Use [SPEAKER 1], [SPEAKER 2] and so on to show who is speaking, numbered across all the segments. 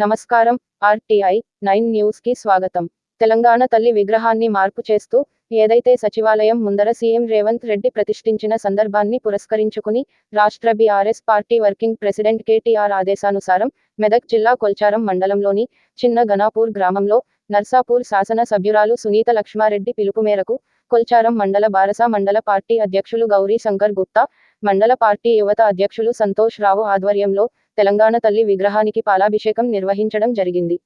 [SPEAKER 1] నమస్కారం RTI nine న్యూస్కి స్వాగతం. తెలంగాణ తల్లి విగ్రహాన్ని మార్పు చేస్తూ ఏదైతే సచివాలయం ముందర సీఎం రేవంత్ రెడ్డి ప్రతిష్ఠించిన సందర్భాన్ని పురస్కరించుకుని రాష్ట్ర BRS party working president KTR ఆదేశానుసారం మెదక్ జిల్లా కొల్చారం మండలంలోని చిన్న గనాపూర్ గ్రామంలో నర్సాపూర్ శాసన సభ్యురాలు సునీత లక్ష్మారెడ్డి పిలుపు మేరకు కొల్చారం మండల బారస మండల పార్టీ అధ్యక్షులు గౌరీ శంకర్ గుప్తా మండల పార్టీ యువత అధ్యక్షులు సంతోష్ రావు ఆధ్వర్యంలో తెలంగాణ తల్లి విగ్రహానికి పాలాభిషేకం నిర్వహించడం జరిగింది.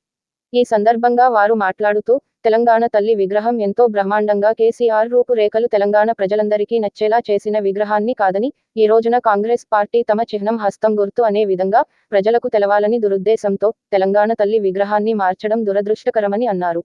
[SPEAKER 1] ఈ సందర్భంగా వారు మాట్లాడుతూ తెలంగాణ తల్లి విగ్రహం ఎంతో బ్రహ్మాండంగా కేసీఆర్ రూపురేఖలు తెలంగాణ ప్రజలందరికీ నచ్చేలా చేసిన విగ్రహాన్ని కాదని ఈ రోజున కాంగ్రెస్ పార్టీ తమ చిహ్నం హస్తం గుర్తు అనే విధంగా ప్రజలకు తెలవాలని దురుద్దేశంతో తెలంగాణ తల్లి విగ్రహాన్ని మార్చడం దురదృష్టకరమని అన్నారు.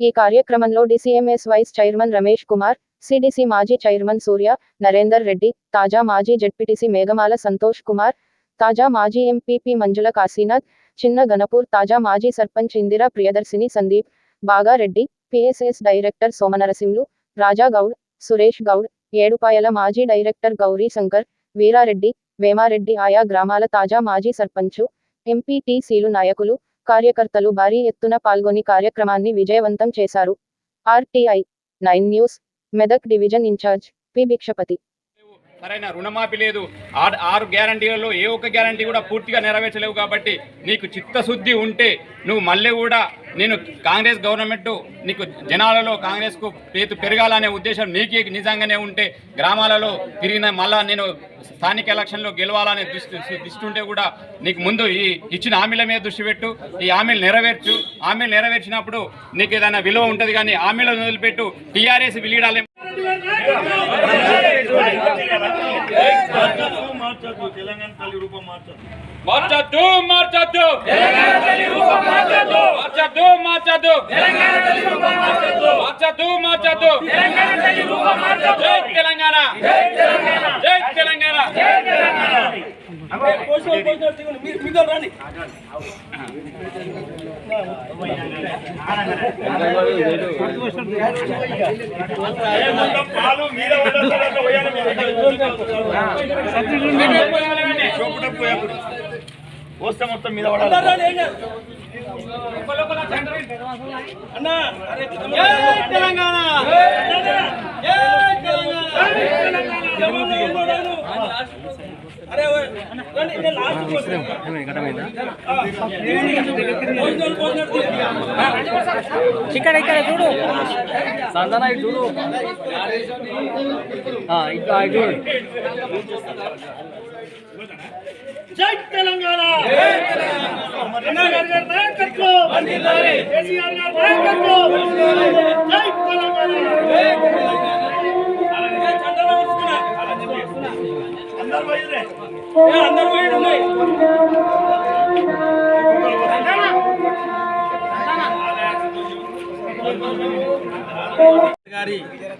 [SPEAKER 1] ఈ కార్యక్రమంలో DCMS vice chairman Ramesh Kumar CDC మాజీ చైర్మన్ సూర్య నరేందర్ రెడ్డి తాజా మాజీ జెడ్పీటీసీ మేఘమాల సంతోష్ కుమార్ తాజా మాజీ ఎంపీపీ మంజుల కాశీనాథ్ చిన్న గణపూర్ తాజా మాజీ సర్పంచ్ ఇందిరా ప్రియదర్శిని సందీప్ బాగారెడ్డి పిఎస్ఎస్ డైరెక్టర్ సోమనరసింహులు రాజా గౌడ్ సురేష్ గౌడ్ ఏడుపాయల మాజీ డైరెక్టర్ గౌరీ శంకర్ వీరారెడ్డి వేమారెడ్డి ఆయా గ్రామాల తాజా మాజీ సర్పంచు ఎంపీటీసీలు నాయకులు కార్యకర్తలు భారీ ఎత్తున పాల్గొని కార్యక్రమాన్ని విజయవంతం చేశారు. RTI nine news Medak division incharge P. Bhikshapati.
[SPEAKER 2] సరైన రుణమాఫీ లేదు. ఆరు ఆరు గ్యారంటీలలో ఏ ఒక్క గ్యారంటీ కూడా పూర్తిగా నెరవేర్చలేవు కాబట్టి నీకు చిత్తశుద్ధి ఉంటే నువ్వు మళ్ళీ కూడా నేను కాంగ్రెస్ గవర్నమెంట్ నీకు జనాలలో కాంగ్రెస్కు పేరు పెరగాలనే ఉద్దేశం నీకు నిజంగానే ఉంటే గ్రామాలలో తిరిగిన మళ్ళా నేను స్థానిక ఎలక్షన్లో గెలవాలనే దృష్టి దృష్టి ఉంటే కూడా నీకు ముందు ఈ ఇచ్చిన హామీల మీద దృష్టి పెట్టు ఈ హామీలు నెరవేర్చు. హామీలు నెరవేర్చినప్పుడు నీకు ఏదైనా విలువ ఉంటుంది కానీ హామీలను వదిలిపెట్టు. టీఆర్ఎస్ విలీడాలే
[SPEAKER 3] మార్చద్దు తెలంగాణ తల్లి రూపం మార్చద్దు
[SPEAKER 2] మార్చద్దు మార్చద్దు మార్చద్దు మార్చద్దు మార్చద్దు మార్చద్దు జై తెలంగాణ. జై తెలంగాణ
[SPEAKER 3] మీతో మొత్తం మీద వస్తే మొత్తం మీద పడాలి అన్నా అరే
[SPEAKER 2] తెలంగాణ
[SPEAKER 4] ఇక్కడ ఇక్కడ చూడు. సందన ఇటు చూడు. ఆ, ఇటు ఆ, ఇటు చూడు.
[SPEAKER 3] జై తెలంగాణ! అన్నా గారి గారి నాయకత్వం! కేసీఆర్ గారి నాయకత్వం! జై తెలంగాణ! అందరు అందరు ఉన్నాయి.
[SPEAKER 5] గారి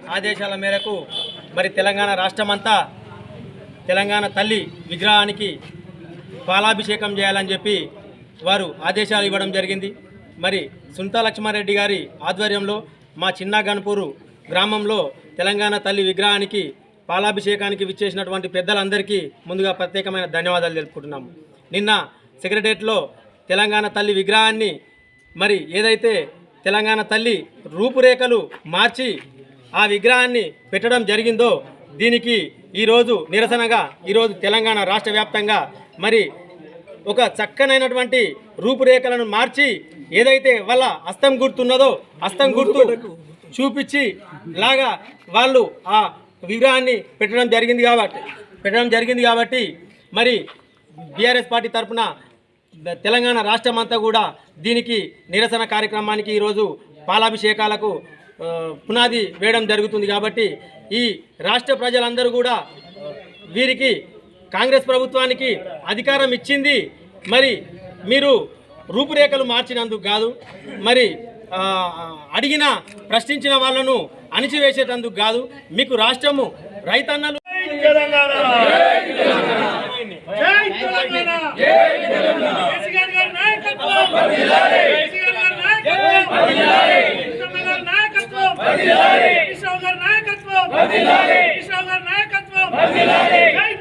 [SPEAKER 5] ఆదేశాల మేరకు మరి తెలంగాణ రాష్ట్రమంతా తెలంగాణ తల్లి విగ్రహానికి పాలాభిషేకం చేయాలని చెప్పి వారు ఆదేశాలు ఇవ్వడం జరిగింది మరి సునీతా లక్ష్మారెడ్డి గారి ఆధ్వర్యంలో మా చిన్న గన్పూరు గ్రామంలో తెలంగాణ తల్లి విగ్రహానికి పాలాభిషేకానికి విచ్చేసినటువంటి పెద్దలందరికీ ముందుగా ప్రత్యేకమైన ధన్యవాదాలు తెలుపుకుంటున్నాము. నిన్న సెక్రటరియట్లో తెలంగాణ తల్లి విగ్రహాన్ని మరి ఏదైతే తెలంగాణ తల్లి రూపురేఖలు మార్చి ఆ విగ్రహాన్ని పెట్టడం జరిగిందో దీనికి ఈరోజు నిరసనగా ఈరోజు తెలంగాణ రాష్ట్ర వ్యాప్తంగా మరి ఒక చక్కనైనటువంటి రూపురేఖలను మార్చి ఏదైతే వాళ్ళ హస్తం గుర్తున్నదో హస్తం గుర్తు చూపించి లాగా వాళ్ళు ఆ విగ్రహాన్ని పెట్టడం జరిగింది కాబట్టి పెట్టడం జరిగింది కాబట్టి మరి బీఆర్ఎస్ పార్టీ తరఫున తెలంగాణ రాష్ట్రం అంతా కూడా దీనికి నిరసన కార్యక్రమానికి ఈరోజు పాలాభిషేకాలకు పునాది వేయడం జరుగుతుంది కాబట్టి ఈ రాష్ట్ర ప్రజలందరూ కూడా వీరికి కాంగ్రెస్ ప్రభుత్వానికి అధికారం ఇచ్చింది. మరి మీరు రూపురేఖలు మార్చినందుకు కాదు మరి అడిగిన ప్రశ్నించిన వాళ్ళను అణిచివేసేటందుకు కాదు మీకు రాష్ట్రము రైతన్నలు
[SPEAKER 3] నాయకత్వం నాయకత్వం నాయకత్వం నాయకత్వం